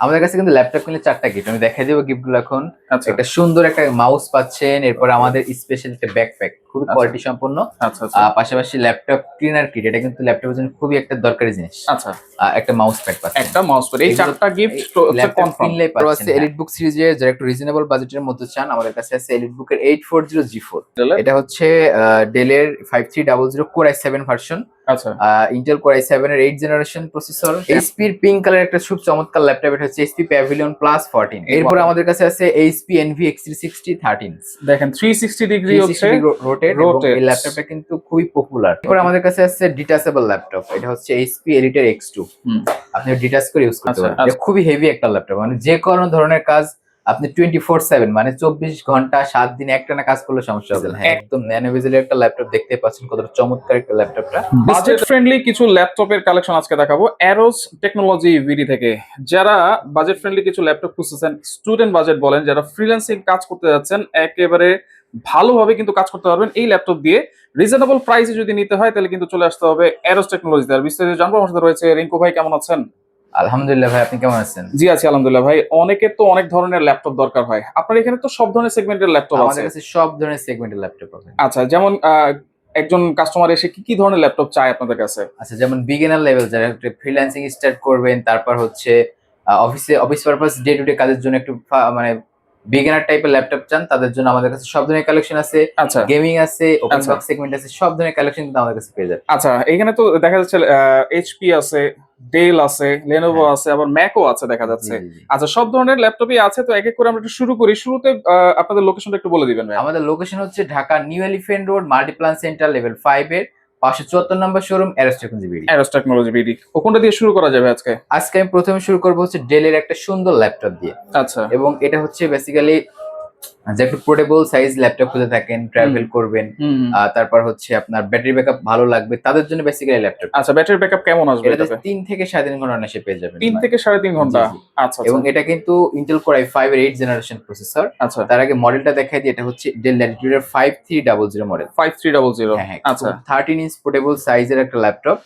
আমাদের কাছে কিন্তু ল্যাপটপ কিনলে চারটা গিফট আমি দেখাই দেবো গিফটগুলো এখন। আচ্ছা। একটা সুন্দর একটা মাউস পাচ্ছেন এরপর আমাদের স্পেশাল একটা ব্যাকপ্যাক খুবই আচ্ছা। কোয়ালিটি সম্পন্ন। আচ্ছা আচ্ছা। পাশাপাশি ল্যাপটপ ক্লিনার কিট এটা কিন্তু ল্যাপটপের জন্য খুবই একটা দরকারি জিনিস। আচ্ছা। একটা মাউস প্যাড পাচ্ছেন। একটা মাউস প্যাড এই চারটা গিফট ল্যাপটপ কিনলে পাচ্ছেন এলিট বুক সিরিজের যারা একটু রিজনেবল বাজেটের মধ্যে চান আমাদের কাছে আছে এলিট বুকের eight four zero G four এটা হচ্ছে ডেলের five three double zero core I seven version আচ্ছা। ইন্টেল কোর এর জেনারেশন প্রসেসর এইচপির পিঙ্ক কালার একটা খুব চমৎকার ল্যাপটপ এটা হচ্ছে এইচপি প্যাভিলিয়ন প্লাস ফোরটিন এরপর আমাদের কাছে আছে এইচপি এনভি দেখেন 360 ডিগ্রি হচ্ছে রোটেট এই ল্যাপটপটা কিন্তু খুবই পপুলার এরপর আমাদের কাছে আছে ডিটাচেবল ল্যাপটপ এটা হচ্ছে এইচপি আপনি ডিটাচ করে ইউজ করতে আচ্ছা, পারেন। এটা খুবই হেভি একটা ল্যাপটপ মানে যে কোনো ধরনের কাজ আপনি টোয়েন্টি ফোর সেভেন মানে চব্বিশ ঘণ্টা সাত দিন একটানা কাজ করলে সমস্যা হবে না। হ্যাঁ, একদম একটা ল্যাপটপ দেখতে পাচ্ছেন কতটা চমৎকার একটা ল্যাপটপটা বাজেট ফ্রেন্ডলি কিছু ল্যাপটপের কালেকশন আজকে দেখাবো। অ্যারোস টেকনোলজি ভিডি থেকে। যারা বাজেট ফ্রেন্ডলি কিছু ল্যাপটপ খুঁজতেছেন স্টুডেন্ট বাজেট বলেন যারা ফ্রিল্যান্সিং কাজ করতে যাচ্ছেন একেবারে ভালোভাবে কিন্তু কাজ করতে পারবেন এই ল্যাপটপ দিয়ে। রিজনেবল প্রাইসে যদি নিতে হয় তাহলে কিন্তু চলে আসতে হবে অ্যারোস টেকনোলজিতে আর বিস্তারিত জানব আমার সাথে রয়েছে রিঙ্কু ভাই কেমন আছেন? আলহামদুলিল্লাহ ভাই আপনি কেমন আছেন? জি আছি আলহামদুলিল্লাহ ভাই। অনেকের তো অনেক ধরনের ল্যাপটপ দরকার হয়। আপনার এখানে তো সব ধরনের সেগমেন্টের ল্যাপটপ আছে। আমাদের কাছে সব ধরনের সেগমেন্টের ল্যাপটপ পাবেন আচ্ছা যেমন একজন কাস্টমার এসে কি কি ধরনের ল্যাপটপ চায় আপনাদের কাছে? আচ্ছা যেমন বিগিনার লেভেল যারা একটু ফ্রিল্যান্সিং স্টার্ট করবেন তারপর হচ্ছে অফিসে office purpose day to day কাজের জন্য একটু মানে বিগিনার টাইপের ল্যাপটপ চান তাদের জন্য আমাদের কাছে সব ধরনের কালেকশন আছে। আচ্ছা। গেমিং আছে ওপেন। বক্স সেগমেন্ট আছে সব ধরনের কালেকশন কিন্তু আমাদের কাছে পেয়ে যাবে আচ্ছা এখানে তো দেখা যাচ্ছে এইচপি আছে ডেল আছে লেনোভো হ্যাঁ। আছে আবার ম্যাকও আছে দেখা যাচ্ছে। আচ্ছা সব ধরনের ল্যাপটপই আছে তো এক এক করে আমরা একটু শুরু করি। শুরুতে আপনাদের লোকেশনটা একটু বলে দিবেন ভাই আমাদের লোকেশন হচ্ছে Dhaka new elephant road Multiplan centre level five এর। পাঁচশো চুয়াত্তর number showroom Arrows Technology BD কোনটা দিয়ে শুরু করা যাবে আজকে? আজকে আমি প্রথমে শুরু করব হচ্ছে ডেলের একটা সুন্দর ল্যাপটপ দিয়ে। আচ্ছা। এবং এটা হচ্ছে বেসিক্যালি যে একটু পোর্টেবল সাইজ ল্যাপটপ খুঁজে থাকেন ট্রাভেল করবেন তারপর হচ্ছে আপনার ব্যাটারি ব্যাকআপ ভালো লাগবে তাদের জন্য বেসিক্যালি ল্যাপটপ আচ্ছা ব্যাটারি ব্যাকআপ কেমন আসবে এটাতে এটাতে? তিন থেকে সাড়ে তিন ঘণ্টা অনায়াসে পেয়ে যাবেন তিন থেকে সাড়ে তিন ঘণ্টা? জি, জি। আচ্ছা এবং আচ্ছা এটা কিন্তু ইন্টেল কোর ফাইভ এর এইট জেনারেশন প্রসেসর আচ্ছা। তার আগে মডেলটা দেখাই দিই এটা হচ্ছে Dell ল্যাটিটিউডের five three double zero model five three double zero হ্যাঁ হ্যাঁ আচ্ছা। থার্টিন ইঞ্চ পোর্টেবল সাইজের একটা ল্যাপটপ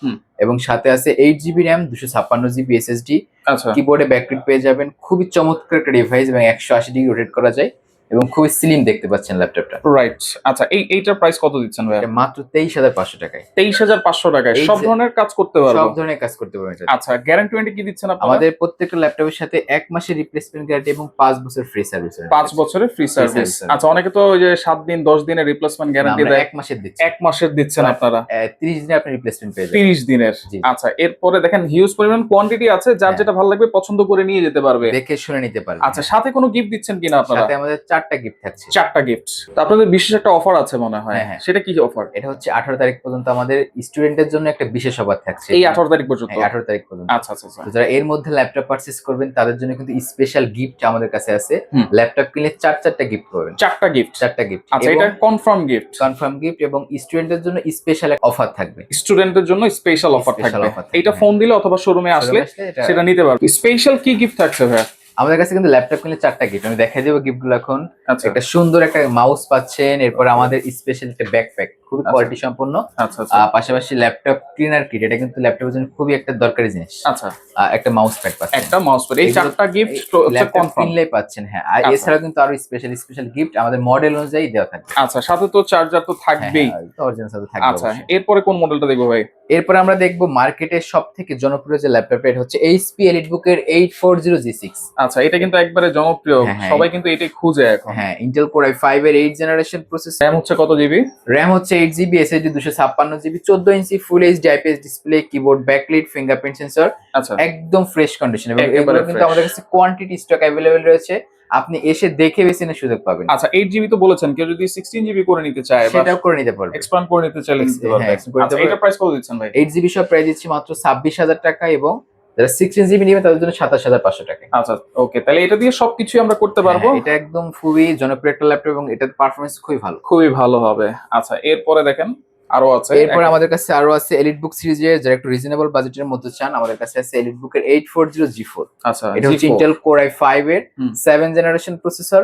এবং সাথে আছে এইট জিবি র্যাম দুশো ছাপ্পান্ন জিবি এসএসডি আচ্ছা। কিবোর্ডে ব্যাকলিট পেয়ে যাবেন। খুবই চমৎকার একটা ডিভাইস এবং একশো আশি ডিগ্রি রোটেট করা যায়। এবং খুবই স্লিম দেখতে পাচ্ছেন ল্যাপটপটা রাইট আচ্ছা এই এইটার প্রাইস কত দিচ্ছেন ভাই মাত্র তেইশ হাজার পাঁচশো টাকায়। তেইশ হাজার পাঁচশো টাকায়। সব ধরনের কাজ করতে পারব? সব ধরনের কাজ করতে পারবেন আচ্ছা গ্যারান্টি ওয়ারেন্টি কি দিচ্ছেন আপনারা? আমাদের প্রত্যেকটা ল্যাপটপের সাথে এক মাসের রিপ্লেসমেন্ট গ্যারান্টি এবং পাঁচ বছর ফ্রি সার্ভিস পাঁচ বছরের ফ্রি সার্ভিস আচ্ছা অনেকে তো ওই যে সাত দিন দশ দিনের রিপ্লেসমেন্ট গ্যারান্টি দেয়। এক মাসের দিচ্ছি। এক মাসের দিচ্ছেন আপনারা। তিরিশ দিনে আপনি রিপ্লেসমেন্ট পেয়ে যাবেন। তিরিশ দিনের। আচ্ছা এরপরে দেখেন হিউজ পরিমাণ কোয়ান্টিটি আছে যার হ্যাঁ। যেটা ভালো লাগবে পছন্দ করে নিয়ে যেতে পারবে। দেখে শুনে নিতে পারবেন। আচ্ছা সাথে কোনো গিফট দিচ্ছেন কিনা আপনারা? সাথে আমাদের চারটা গিফট থাকছে। চারটা গিফট আপনাদের বিশেষ একটা অফার আছে মনে হয়। হ্যাঁ, হ্যাঁ। সেটা কি অফার এটা হচ্ছে আঠারো তারিখ পর্যন্ত আমাদের স্টুডেন্টের জন্য একটা বিশেষ অফার থাকছে। এই আঠারো তারিখ পর্যন্ত? আঠারো তারিখ পর্যন্ত। আচ্ছা আচ্ছা আচ্ছা। যারা এর মধ্যে ল্যাপটপ পারচেস করবেন তাদের জন্য কিন্তু স্পেশাল গিফট আমাদের কাছে আছে। ল্যাপটপ কিনলে চার চারটা গিফট পাবেন। চারটা গিফট চারটা গিফট আচ্ছা এটা কনফার্ম গিফট কনফার্ম গিফট এবং স্টুডেন্টের জন্য স্পেশাল অফার থাকবে। স্টুডেন্টের জন্য স্পেশাল অফার থাকবে। থাকবে, এইটা হ্যাঁ। ফোন দিলে অথবা শোরুমে আসলে সেটা নিতে পারবে। স্পেশাল কি গিফট থাকছে ভাই আমাদের কাছে কিন্তু ল্যাপটপ কিনলে চারটা গিফট আমি দেখাই দেবো গিফটগুলো এখন। আচ্ছা। একটা সুন্দর একটা মাউস পাচ্ছেন এরপর আমাদের স্পেশাল একটা ব্যাকপ্যাক খুবই আচ্ছা। কোয়ালিটি সম্পন্ন। আচ্ছা আচ্ছা। পাশাপাশি ল্যাপটপ ক্লিনার কিট এটা কিন্তু ল্যাপটপের জন্য খুবই একটা দরকারি জিনিস। আচ্ছা। একটা মাউস প্যাড পাচ্ছেন। একটা মাউস প্যাড এই চারটা গিফট ল্যাপটপ কিনলেই পাচ্ছেন হ্যাঁ। আর আচ্ছা। এছাড়াও কিন্তু আরও স্পেশাল স্পেশাল গিফট আমাদের মডেল অনুযায়ী দেওয়া থাকবে। আচ্ছা সাথে তো চার্জার তো থাকবেই। অরিজিনাল সাথে থাকবে আচ্ছা। এরপরে কোন মডেলটা দেখব ভাই? এরপর আমরা দেখব মার্কেটের সব থেকে জনপ্রিয় যে ল্যাপটপ এটা হচ্ছে এইচপি এলিট বুকের eight four zero G six আচ্ছা এটা কিন্তু একবারে জনপ্রিয়। হ্যাঁ, হ্যাঁ। সবাই কিন্তু এটাই খুঁজে এখন। হ্যাঁ ইন্টেল কোর আই ফাইভ এর এইট জেনারেশন প্রসেসর র্যাম হচ্ছে কত জিবি র্যাম হচ্ছে এইট জিবি এসএসডি দুশো ছাপ্পান্ন জিবি চোদ্দ inch full HD IPS display keyboard backlit fingerprint sensor একদম ফ্রেশ কন্ডিশন এবং এগুলো কিন্তু। আমাদের কাছে কোয়ান্টিটি স্টক অ্যাভেলেবেল রয়েছে। আপনি এসে দেখে বেছে নেওয়ার সুযোগ পাবেন। আচ্ছা এইট জিবি তো বলেছেন কেউ যদি সিক্সটিন জিবি করে নিতে চায় সেটাও করে নিতে পারবেন এক্সপ্যান্ড করে নিতে চাইলে হ্যাঁ, পারবে। করে আচ্ছা এটা প্রাইস কত দিচ্ছেন ভাই? এইট জিবি সব প্রাইস দিচ্ছি মাত্র ছাব্বিশ হাজার টাকা এবং যারা সিক্সটিন জিবি নেবে তাদের জন্য সাতাশ হাজার পাঁচশো টাকা। আচ্ছা ওকে তাহলে এটা দিয়ে সবকিছু আমরা করতে পারব? হ্যাঁ, এটা একদম খুবই জনপ্রিয় একটা ল্যাপটপ এবং এটার পারফরমেন্স খুবই ভালো। খুবই ভালো হবে। আচ্ছা এরপরে দেখেন আরও আছে এরপর আমাদের কাছে আরও আছে এলিট বুক সিরিজের যারা একটু রিজনেবল বাজেটের মধ্যে চান আমাদের কাছে আছে এলিট বুকের eight four zero G four আচ্ছা এটা হচ্ছে ইন্টেল কোর আই ফাইভ এর। Seven generation processor.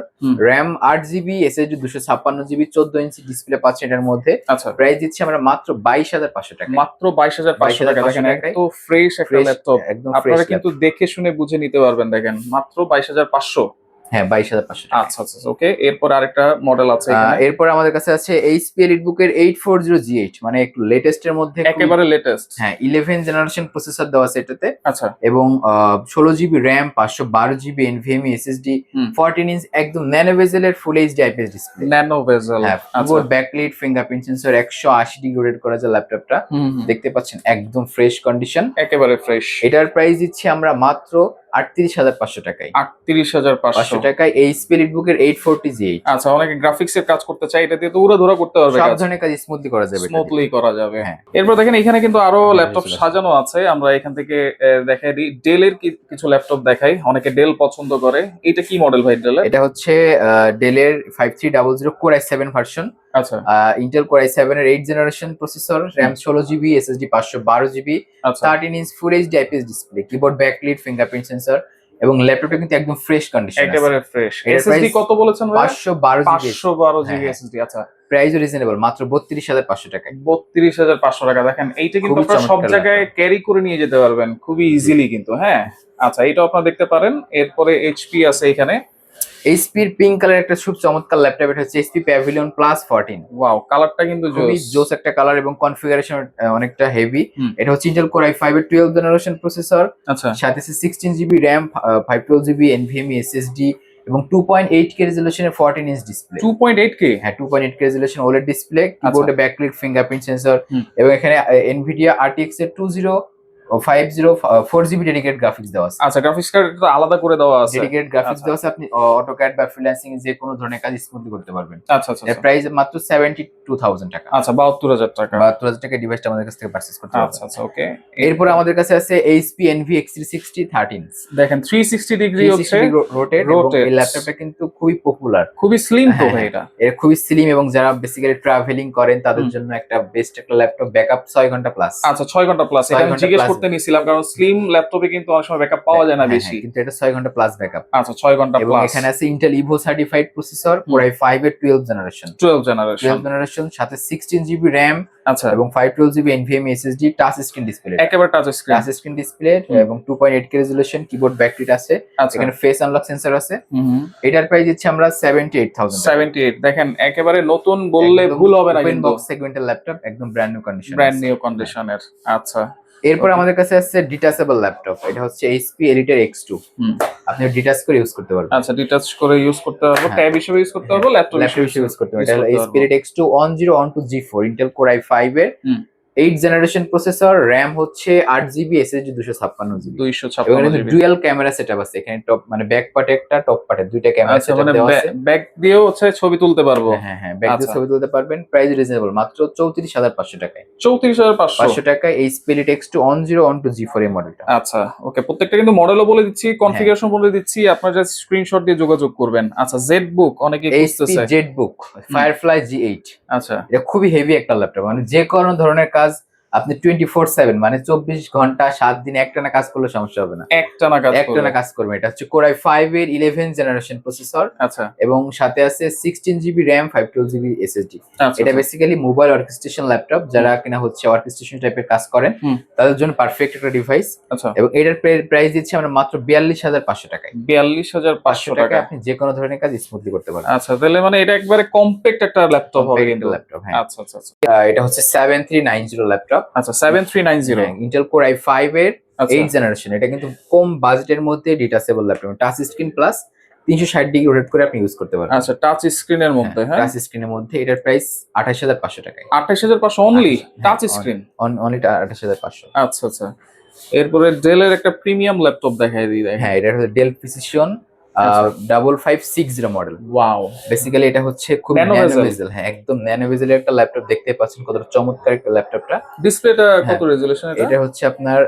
র্যাম আট জিবি এসএসডি দুশো ছাপ্পান্ন জিবি চোদ্দ ইঞ্চি ডিসপ্লে পাচ্ছেন এটার মধ্যে। আচ্ছা। প্রাইস দিচ্ছি আমরা মাত্র বাইশ হাজার পাঁচশো টাকা মাত্র বাইশ হাজার পাঁচশো টাকা 22,500 দেখেন ফ্রেশ একটা ল্যাপটপ একদম আপনারা কিন্তু দেখে শুনে বুঝে নিতে পারবেন দেখেন মাত্র বাইশ হাজার পাঁচশো। হ্যাঁ বাইশ হাজার পাঁচশো আচ্ছা আচ্ছা ওকে এরপর আরেকটা মডেল আছে এরপর আমাদের কাছে আছে এইচপি এলিট বুকের eight four zero G eight মানে একটু লেটেস্ট এর মধ্যে একেবারে লেটেস্ট হ্যাঁ ইলেভেন জেনারেশন প্রসেসর দেওয়া আছে এটাতে। আচ্ছা। এবং ষোলো জিবি র্যাম পাঁচশো বারো জিবি এসএসডি। ফোরটিন ইঞ্চ একদম nano ভেজেলের full HD IPS display nano bezel হ্যাঁ আচ্ছা। ব্যাকলিট ফিঙ্গারপ্রিন্ট সেন্সর একশো আশি ডিগ্রি রোটেট করা যায় ল্যাপটপটা। দেখতে পাচ্ছেন একদম ফ্রেশ কন্ডিশন একেবারে ফ্রেশ এটার প্রাইস দিচ্ছি আমরা মাত্র আটত্রিশ হাজার পাঁচশো টাকায়। আটত্রিশ হাজার পাঁচশো। টাকায় এই স্পিরিট বুকের এইট ফোরটি জি আচ্ছা অনেকে গ্রাফিক্স এর কাজ করতে চাই এটা দিয়ে তো উড়াধুরা করতে পারবে সব কাজ। ধরনের কাজ স্মুথলি করা যাবে স্মুথলি করা যাবে। হ্যাঁ। এরপর দেখেন এখানে কিন্তু আরও ল্যাপটপ সাজানো আছে। আমরা এখান থেকে দেখাই দিই। ডেলের কিছু ল্যাপটপ দেখাই। অনেকে ডেল পছন্দ করে। এটা কি মডেল ভাই ডেলের এটা হচ্ছে ডেলের five three double zero core seven version আচ্ছা। ইন্টেল কোর আই সেভেন এর এইট জেনারেশন প্রসেসর ষোলো জিবি এসএসডি পাঁচশো বারো জিবি আচ্ছা। Thirteen inch full HD IPS display keyboard backlit fingerprint sensor এবং ল্যাপটপটা কিন্তু একদম ফ্রেশ কন্ডিশন একেবারে ফ্রেশ এসএসডি কত বলেছেন ভাই পাঁচশো বারো জিবি পাঁচশো বারো জিবি। এসএসডি আচ্ছা। প্রাইস রিজনেবল মাত্র বত্রিশ হাজার পাঁচশো টাকায়। বত্রিশ হাজার পাঁচশো টাকা। দেখেন এইটা কিন্তু আপনারা সব জায়গায় ক্যারি করে নিয়ে যেতে পারবেন। খুবই ইজিলি কিন্তু হ্যাঁ। আচ্ছা এটাও আপনারা দেখতে পারেন। এরপরে এইচপি আছে এখানে। এইচপির পিঙ্ক কালার একটা খুব চমৎকার ল্যাপটপ এটা হচ্ছে HP pavilion plus fourteen wow কালারটা কিন্তু খুবই জোস। একটা কালার এবং কনফিগারেশন অনেকটা হেভি এটা হচ্ছে ইন্টেল কোর আই ফাইভ এর টুয়েলভ জেনারেশন প্রসেসর আচ্ছা। সাথে আছে sixteen GB RAM five twelve GB NVMe SSD এবং two point eight K রেজলিউশনের fourteen inch display two point eight K হ্যাঁ two point eight K resolution OLED display কিবোর্ডে backlit fingerprint sensor এবং এখানে Nvidia RTX এর two zero five zero four GB dedicate graphics দেওয়া আছে। আচ্ছা graphics card আলাদা করে দেওয়া আছে। ডেডিকেট গ্রাফিক্স আচ্ছা। দেওয়া আছে আপনি অটোক্যাড বা ফ্রিল্যান্সিং যে কোনো ধরনের কাজ স্মুথলি করতে পারবেন। আচ্ছা আচ্ছা আচ্ছা। প্রাইস মাত্র সেভেন্টি টু থাউজেন্ড টাকা। আচ্ছা বাহাত্তর হাজার টাকা। বাহাত্তর হাজার টাকা ডিভাইসটা আমাদের কাছ থেকে পারচেস করতে পারবেন। আচ্ছা ওকে এরপর আমাদের কাছে আছে HP Envy x three sixty thirteen দেখেন থ্রি সিক্সটি ডিগ্রি হচ্ছে রোটেট rotate। এই ল্যাপটপটা কিন্তু খুবই পপুলার খুবই স্লিম তো হ্যাঁ, এটা। এর খুবই স্লিম এবং যারা বেসিক্যালি ট্রাভেলিং করেন তাদের জন্য একটা বেস্ট একটা ল্যাপটপ ব্যাকআপ ছয় ঘণ্টা প্লাস আচ্ছা ছয় ঘণ্টা প্লাস এটা জিজ্ঞেস। করতে নিছিলাম কারণ স্লিম ল্যাপটপে কিন্তু অনেক সময় ব্যাকআপ পাওয়া যায় না বেশি। কিন্তু এটা ছয় ঘণ্টা প্লাস ব্যাকআপ আচ্ছা ছয় ঘণ্টা এবং প্লাস এখানে আছে Intel Evo certified processor core i five এর twelve generation twelve generation twelve generation সাথে সিক্সটিন জিবি র্যাম আচ্ছা। এবং five twelve GB NVMe SSD touch screen display একেবারে touch screen touch screen display এবং two point eight K resolution keyboard backlit আছে। আচ্ছা। এখানে face unlock sensor আছে। এটার প্রাইস দিচ্ছি আমরা seventy eight thousand seventy eight দেখেন একেবারে নতুন বললে ভুল হবে না কিন্তু। বক্স সেগমেন্টের ল্যাপটপ একদম brand new condition brand new কন্ডিশনের আচ্ছা। এরপর আমাদের কাছে আছে ডিটাচেবল ল্যাপটপ এটা হচ্ছে এইচপি এলিটার এক্স টু। আপনি ডিটাচ করে ইউজ করতে পারবেন আচ্ছা ডিটাচ করে ইউজ করতে পারব। ট্যাব হিসেবে ইউজ করতে পারব ল্যাপটপ হিসেবে ইউজ করতে পারব এটা হলো HP এলিটার x two one zero one two G four Intel core i five এর। এইট জেনারেশন প্রসেসর র্যাম হচ্ছে আট জিবি এসএসডি দুশো ছাপ্পান্ন জিবি দুইশো ডুয়াল ক্যামেরা সেটআপ আছে। এখানে টপ মানে ব্যাক পার্টে একটা টপ পার্টে দুইটা ক্যামেরা আচ্ছা সেটআপ মানে দেওয়া আছে। ব্যাক দিয়েও হচ্ছে ছবি তুলতে পারব। হ্যাঁ হ্যাঁ ব্যাক দিয়ে আচ্ছা। ছবি তুলতে পারবেন। প্রাইস রিজনেবল মাত্র চৌত্রিশ হাজার পাঁচশো টাকায়। চৌত্রিশ হাজার পাঁচশো। পাঁচশো টাকায় HP Elite x two one zero one two G four এই মডেলটা আচ্ছা ওকে প্রত্যেকটা কিন্তু মডেলও বলে দিচ্ছি হ্যাঁ। কনফিগারেশন বলে দিচ্ছি আপনার জাস্ট স্ক্রিনশট দিয়ে যোগাযোগ করবেন। আচ্ছা জেড বুক অনেকে খুঁজতেছে। ZBook firefly G eight আচ্ছা। এটা খুবই হেভি একটা ল্যাপটপ মানে যে কোনো ধরনের কাজ আপনি টোয়েন্টি ফোর সেভেন মানে চব্বিশ ঘণ্টা সাত দিন একটানা কাজ করলে সমস্যা হবে না। একটানা কাজ একটানা করবে। কাজ করবে এটা হচ্ছে কোরাই ফাইভ এর ইলেভেন জেনারেশন প্রসেসর আচ্ছা। এবং সাথে আছে sixteen GB RAM five twelve GB SSD এটা বেসিক্যালি মোবাইল অর্কেস্ট্রেশন ল্যাপটপ যারা কিনা হচ্ছে অর্কেস্ট্রেশন টাইপের কাজ করেন তাদের জন্য পারফেক্ট একটা ডিভাইস আচ্ছা। এবং এটার প্রাইস দিচ্ছি আমরা মাত্র বিয়াল্লিশ হাজার পাঁচশো টাকায়। বিয়াল্লিশ হাজার পাঁচশো টাকা আপনি যে কোনো ধরনের কাজ স্মুথলি করতে পারেন। আচ্ছা তাহলে মানে এটা একবারে কম্প্যাক্ট একটা ল্যাপটপ হবে কিন্তু। ল্যাপটপ হ্যাঁ। আচ্ছা আচ্ছা আচ্ছা। এটা হচ্ছে seven three nine zero laptop আচ্ছা seven three nine zero Intel core i five এর আচ্ছা। এইট জেনারেশন এটা কিন্তু কম বাজেটের মধ্যে detachable laptop touch screen plus তিনশো ষাট ডিগ্রি রোটেট করে আপনি ইউজ করতে পারবেন। আচ্ছা টাচ স্ক্রিনের মধ্যে হ্যাঁ? টাচ স্ক্রিনের মধ্যে এটার প্রাইস আঠাশ হাজার পাঁচশো টাকায়। আঠাশ হাজার পাঁচশো অনলি হ্যাঁ, টাচ স্ক্রিন অনলি আঠাশ হাজার পাঁচশো। আচ্ছা আচ্ছা। এরপরে ডেলের একটা প্রিমিয়াম ল্যাপটপ দেখাই দিই হ্যাঁ এটা হচ্ছে ডেল প্রিসিশন আচ্ছা। Double five six zero model wow basically এটা হচ্ছে খুব Nano ন্যানো bezel। বেজেল হ্যাঁ একদম ন্যানো বেজেলের একটা ল্যাপটপ দেখতে পাচ্ছেন কতটা চমৎকার একটা ল্যাপটপটা ডিসপ্লেটা কত হ্যাঁ। রেজুলেশন এটা হচ্ছে আপনার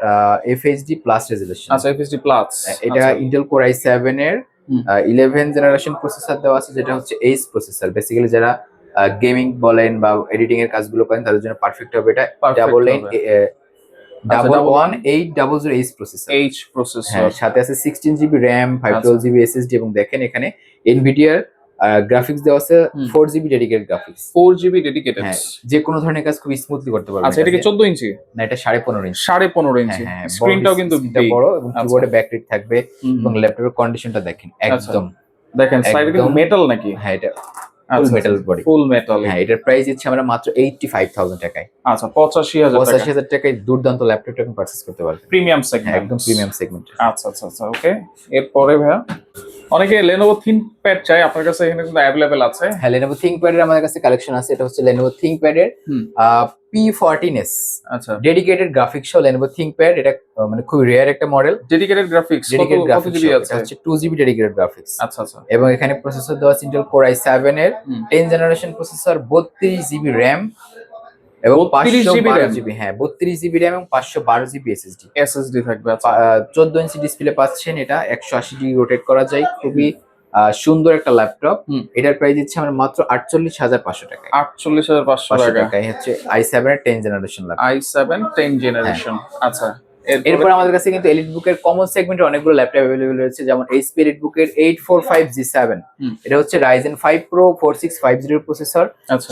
এফএইচডি প্লাস রেজলিউশন আচ্ছা এফএসডি প্লাস এটা ইন্টেল কোর সেভেন এর হুম। ইলেভেন জেনারেশন প্রসেসর দেওয়া আছে যেটা হচ্ছে এইচ প্রসেসর বেসিক্যালি যারা গেমিং বলেন বা এডিটিং এর কাজগুলো করেন তাদের জন্য পারফেক্ট হবে এটা। ডাবল হবে। Double one eight double zero H processor H processor হ্যাঁ সাথে আছে সিক্সটিন জিবি র্যাম ফাইভ আচ্ছা। টুয়েলভ জিবি এসএসডি এবং দেখেন এখানে এনভিডিয়ার গ্রাফিক্স দেওয়া আছে four GB dedicated graphics four GB dedicated হ্যাঁ যে কোনো ধরনের কাজ খুব স্মুথলি করতে পারবেন আচ্ছা এটা কি চোদ্দ ইঞ্চি? না এটা সাড়ে পনেরো ইঞ্চ। সাড়ে পনেরো ইঞ্চি। হ্যাঁ, হ্যাঁ, স্ক্রিনটাও কিন্তু বড় এবং আচ্ছা। কিবোর্ডে ব্যাকলিট থাকবে এবং ল্যাপটপের কন্ডিশনটা দেখেন একদম দেখেন সাইডে কিন্তু মেটাল নাকি? হ্যাঁ এটা full metal body full metal হ্যাঁ এটার প্রাইস দিচ্ছে আমরা মাত্র এইটটি ফাইভ থাউজেন্ড টাকায়। আচ্ছা পঁচাশি হাজার টাকা। পঁচাশি হাজার টাকায় দুর্দান্ত ল্যাপটপ আপনি পারচেজ করতে পারবেন। প্রিমিয়াম সেগমেন্ট একদম প্রিমিয়াম সেগমেন্ট আচ্ছা আচ্ছা আচ্ছা ওকে এরপরে ভাইয়া? অনেকে লেনোভো থিংকপ্যাড চাই আপনার কাছে এখানে কিন্তু অ্যাভেলেবেল আছে। হ্যাঁ লেনোভো থিংকপ্যাড এর আমাদের কাছে কালেকশন আছে এটা হচ্ছে লেনোভো থিংকপ্যাড এর হুম। পি ফোরটিন এস আচ্ছা। ডেডিকেটেড গ্রাফিক্স সহ লেনোভো থিংকপ্যাড এটা মানে খুব রেয়ার একটা মডেল ডেডিকেটেড গ্রাফিক্স ডেডিকেটেড কত গ্রাফিক্স জিবি আছে? হচ্ছে টু জিবি ডেডিকেটেড গ্রাফিক্স আচ্ছা আচ্ছা। এবং এখানে প্রসেসর দেওয়া আছে কোর আই সেভেন এর হুম। টেন জেনারেশন প্রসেসর বত্রিশ জিবি র্যাম এবং 32 পাঁচশো বারো জিবি হ্যাঁ বত্রিশ জিবি র্যাম এবং পাঁচশো বারো জিবি এসএসডি এসএসডি থাকবে আচ্ছা। চোদ্দ ইঞ্চি ডিসপ্লে পাচ্ছেন এটা একশো আশি ডিগ্রি রোটেট করা যায় খুবই আহ, সুন্দর একটা ল্যাপটপ। এটার প্রাইস দিচ্ছে আমরা মাত্র আটচল্লিশ হাজার পাঁচশো টাকা আটচল্লিশ হাজার পাঁচশো টাকা হচ্ছে i seven ten generation i seven ten generation আচ্ছা। এরপর আমাদের কাছে কিন্তু এলিট বুকের কমন সেগমেন্টে অনেকগুলো ল্যাপটপ অ্যাভেলেবল রয়েছে যেমন এইচপি এলিট বুকের eight four five G seven. এটা হচ্ছে Ryzen five pro four six five zero processor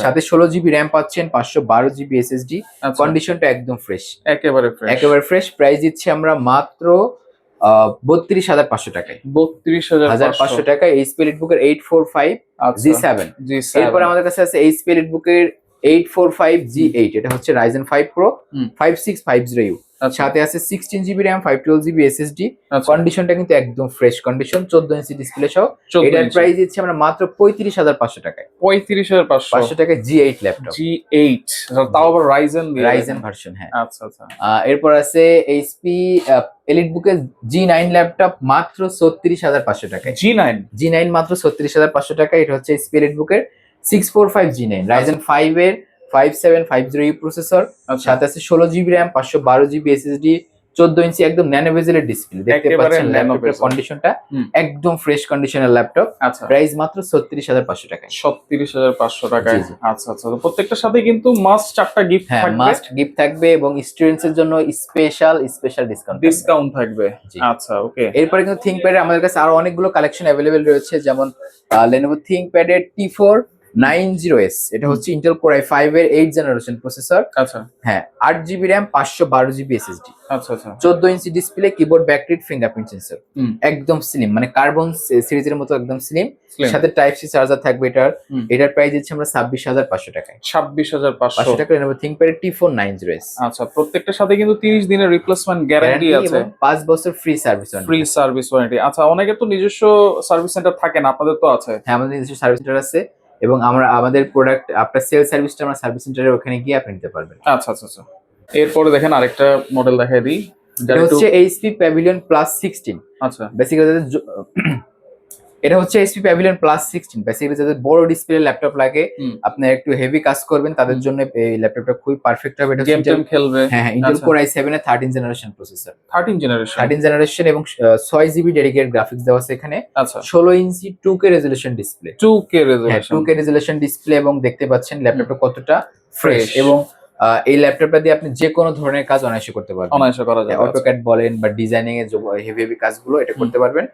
সাথে ষোলো জিবি র্যাম পাচ্ছেন পাঁচশো বারো জিবি এসএসডি কন্ডিশনটা একদম ফ্রেশ একেবারে ফ্রেশ একেবারে ফ্রেশ প্রাইস দিচ্ছি আমরা মাত্র বত্রিশ হাজার পাঁচশো টাকায়। বত্রিশ হাজার পাঁচশো। টাকায় এইচপি এলিট বুকের eight four five G seven এরপর আমাদের কাছে আছে এইচপি এলিট বুকের eight four five G eight এটা হচ্ছে Ryzen five pro. Five six five zero U সাথে আছে sixteen GB RAM five twelve GB SSD আচ্ছা। কন্ডিশনটা কিন্তু একদম ফ্রেশ কন্ডিশন চোদ্দ ইঞ্চি ডিসপ্লে সহ। এটার প্রাইস দিচ্ছি আমরা মাত্র পঁয়ত্রিশ হাজার পাঁচশো টাকায়। পঁয়ত্রিশ হাজার পাঁচশো। পাঁচশো টাকায় G eight laptop G eight তাও আবার রাইজেন রাইজেন ভার্সন হ্যাঁ। আচ্ছা আচ্ছা। এরপর আছে এইচপি এলিট বুকের জি নাইন ল্যাপটপ মাত্র ছত্রিশ হাজার পাঁচশো টাকায়। জি নাইন জি নাইন মাত্র ছত্রিশ হাজার পাঁচশো টাকা এটা হচ্ছে এইচপি এলিট বুকের six four five G nine Ryzen five এর five seven five zero processor সাথে আছে ষোলো জিবি র্যাম পাঁচশো বারো জিবি এসএসডি চোদ্দ ইঞ্চি একদম ন্যানো বেজেলের ডিসপ্লে দেখতে পাচ্ছেন ল্যাপটপের কন্ডিশনটা একদম ফ্রেশ কন্ডিশনের ল্যাপটপ আচ্ছা। প্রাইস মাত্র ছত্রিশ হাজার পাঁচশো টাকায়। ছত্রিশ হাজার পাঁচশো টাকায়। জি। আচ্ছা আচ্ছা। প্রত্যেকটার সাথে কিন্তু মাস্ট চারটা গিফট হ্যাঁ মাস্ট গিফট থাকবে এবং স্টুডেন্টস এর জন্য স্পেশাল স্পেশাল ডিসকাউন্ট ডিসকাউন্ট থাকবে। আচ্ছা ওকে এরপরে কিন্তু থিঙ্কপ্যাডের আমাদের কাছে আরও অনেকগুলো কালেকশন অ্যাভেলেবেল রয়েছে যেমন Lenovo থিঙ্কপ্যাডের T four nine zero S এটা হচ্ছে ইন্টেল কোরাই ফাইভ এর এইট জেনারেশন প্রসেসর আচ্ছা। হ্যাঁ আট জিবি র্যাম পাঁচশো বারো জিবি এসএসডি আচ্ছা আচ্ছা। চোদ্দ inch display keyboard backlit fingerprint sensor একদম স্লিম মানে কার্বন সিরিজের মতো একদম স্লিম সাথে টাইপ সি চার্জার থাকবে এটার। এটার প্রাইস দিচ্ছে আমরা ছাব্বিশ হাজার পাঁচশো টাকায়। ছাব্বিশ হাজার পাঁচশো। টাকা নেব থিঙ্কপ্যাডের T four nine zero S আচ্ছা প্রত্যেকটার সাথে কিন্তু তিরিশ দিনের রিপ্লেসমেন্ট গ্যারান্টি আছে। পাঁচ বছর free service free service warranty আচ্ছা অনেকের তো নিজস্ব সার্ভিস সেন্টার থাকে না আপনাদের তো আছে। হ্যাঁ আমাদের নিজস্ব সার্ভিস সেন্টার আছে। এবং আমরা আমাদের প্রোডাক্ট আপনার সেল সার্ভিসটা আমরা সার্ভিস সেন্টারে ওখানে গিয়ে আপনি নিতে পারবেন। আচ্ছা আচ্ছা আচ্ছা। এরপরে দেখেন আরেকটা মডেল দেখাই দিই। এটা হচ্ছে এইচপি প্যাভিলিয়ন প্লাস সিক্সটিন আচ্ছা। বেসিক্যালি এটা হচ্ছে SP Pavilion plus sixteen basically যাদের বড় ডিসপ্লে ল্যাপটপ লাগে। আপনার একটু হেভি কাজ করবেন তাদের জন্য এই ল্যাপটপটা খুবই পারফেক্ট হবে। এটা গেম টেম খেলবে। হ্যাঁ হ্যাঁ ইন্টেল। কোর আই সেভেন এর thirteen generation processor thirteen generation thirteen generation এবং ছয় জিবি ডেডিকেটেড গ্রাফিক্স দেওয়া আছে এখানে। আচ্ছা। ষোলো inch two K resolution display two K হ্যাঁ resolution two K resolution display এবং দেখতে পাচ্ছেন ল্যাপটপটা কতটা ফ্রেশ এবং এই ল্যাপটপটা দিয়ে আপনি যে কোনো ধরনের কাজ অনায়াসে করতে পারবেন। অনায়াসে করা যাবে অটোক্যাড বলেন বা ডিজাইনিং এর হেভি হেভি কাজগুলো এটা করতে পারবেন।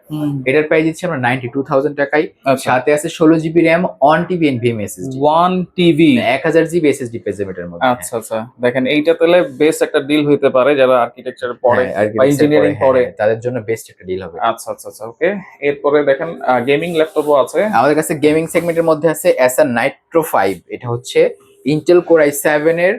এটার প্রাইস দিচ্ছি আমরা নাইনটি টু থাউজেন্ড টাকায়। আচ্ছা। সাথে আছে ষোলো GB RAM one TB NVMe SSD one TB এক হাজার জিবি এসএসডি পেজ এটার মধ্যে আচ্ছা আচ্ছা। দেখেন এইটা তাহলে বেস্ট একটা ডিল হইতে পারে যারা আর্কিটেকচার পড়ে হ্যাঁ, কি বা হ্যাঁ, পড়ে। হ্যাঁ, তাদের জন্য বেস্ট একটা ডিল হবে। আচ্ছা আচ্ছা আচ্ছা ওকে এরপরে দেখেন গেমিং ল্যাপটপও আছে। আমাদের কাছে গেমিং সেগমেন্টের মধ্যে আছে এসআর নাইট্রো ফাইভ এটা হচ্ছে ইন্টেল কোর আই সেভেন এর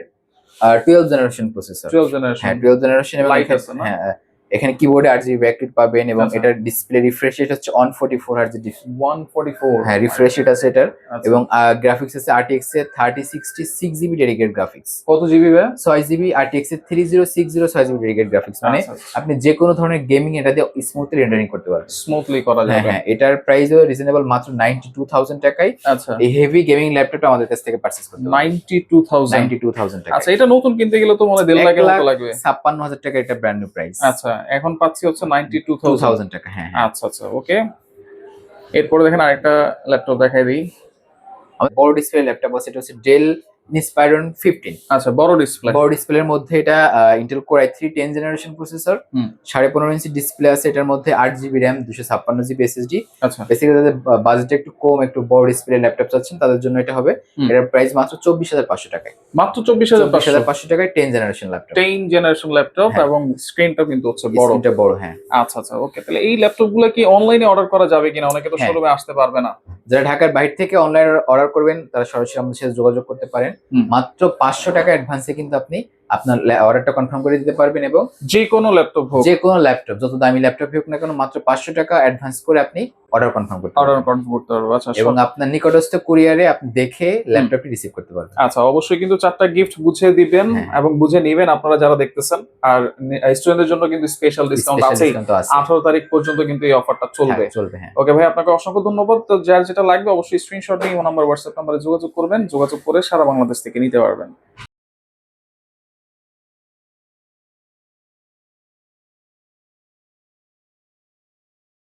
twelve generation processor twelve generation হ্যাঁ টুয়েলভ জেনারেশন এবং Light আছে না? হ্যাঁ এখানে কিবোর্ডে আট জিবি ব্যাকলিট পাবেন এবং আচ্ছা। এটার ডিসপ্লে রিফ্রেশ রেট হচ্ছে one forty four hertz one forty four হ্যাঁ রিফ্রেশ রেট আছে এটার। আচ্ছা। এবং গ্রাফিক্স আছে আরটিএক্স এর thirty sixty six GB dedicate graphics কত জিবি ভাই? ছয় জিবি আরটিএক্স এর থ্রি জিরো সিক্স জিরো ছয় জিবি ডেডিকেট গ্রাফিক্স মানে আচ্ছা, আপনি যে কোনো ধরনের গেমিং এটা দিয়ে স্মুথলি রেন্ডারিং করতে পারবেন। স্মুথলি করা হ্যাঁ যাবে। হ্যাঁ এটার প্রাইস রিজনেবল মাত্র নাইনটি টু থাউজেন্ড টাকায়। আচ্ছা। এই হেভি গেমিং ল্যাপটপটা আমাদের কাছ থেকে পারচেস করতে ninety two thousand ninety two thousand টাকা আচ্ছা এটা নতুন কিনতে গেলে তো মনে হয় দেড় লাখ লাগবে। ছাপ্পান্ন হাজার টাকা এটা ব্র্যান্ড নিউ প্রাইস আচ্ছা এখন পাচ্ছি হচ্ছে নাইনটি টু থাউজেন্ড টাকা হ্যাঁ হ্যাঁ। আচ্ছা আচ্ছা ওকে। এরপরে দেখেন আরেকটা ল্যাপটপ দেখাই দিই। আমাদের বড় ডিসপ্লে ল্যাপটপ আছে এটা হচ্ছে ডেল ইন্সপাইরন ফিফটিন আচ্ছা বড় ডিসপ্লে বড় ডিসপ্লের মধ্যে এটা Intel core i three ten generation processor. সাড়ে পনেরো ইঞ্চি ডিসপ্লে আছে এটার মধ্যে আট জিবি র্যাম দুশো ছাপ্পান্ন জিবি এসএসডি আচ্ছা। বেসিক্যালি যাদের বাজেট একটু কম একটু বড় ডিসপ্লে ল্যাপটপ চাচ্ছেন তাদের জন্য এটা হবে। এটার প্রাইস মাত্র চব্বিশ হাজার পাঁচশো টাকায়। মাত্র চব্বিশ হাজার চব্বিশ হাজার পাঁচশো টাকায় ten generation laptop ten generation laptop হ্যাঁ। এবং স্ক্রিনটা কিন্তু হচ্ছে বড়। স্ক্রিনটা বড় হ্যাঁ। আচ্ছা আচ্ছা ওকে তাহলে এই ল্যাপটপগুলো কি অনলাইনে অর্ডার করা যাবে কিনা? অনেকে তো হ্যাঁ। শোরুমে আসতে পারবে না। যারা ঢাকার বাইরে থেকে অনলাইন অর্ডার করবেন তারা সরাসরি আমাদের সাথে যোগাযোগ করতে পারেন। মাত্র পাঁচশো টাকা অ্যাডভান্সে কিন্তু আপনি আপনার অর্ডারটা কনফার্ম করে দিতে পারবেন এবং যে কোনো ল্যাপটপ হোক। যে কোনো ল্যাপটপ যত দামি ল্যাপটপ হোক না কেন মাত্র পাঁচশো টাকা অ্যাডভান্স করে আপনি অর্ডার কনফার্ম করতে অর্ডার কনফার্ম করতে পারব। আচ্ছা এবং আপনার নিকটস্থ কুরিয়ারে আপনি দেখে ল্যাপটপটি রিসিভ করতে পারবেন। আচ্ছা অবশ্যই কিন্তু চারটা গিফট বুঝে দিবেন হ্যাঁ। এবং বুঝে নেবেন আপনারা যারা দেখতেছেন। আর স্টুডেন্টদের জন্য কিন্তু স্পেশাল ডিসকাউন্ট আছে আঠারো তারিখ পর্যন্ত কিন্তু এই অফারটা চলবে হ্যাঁ, চলবে। হ্যাঁ। ওকে ভাই আপনাকে অসংখ্য ধন্যবাদ। তো যার যেটা লাগবে অবশ্যই স্ক্রিনশট নিয়ে নাম্বার হোয়াটসঅ্যাপ নাম্বারে যোগাযোগ করবেন। যোগাযোগ করে সারা বাংলাদেশ থেকে নিতে পারবেন।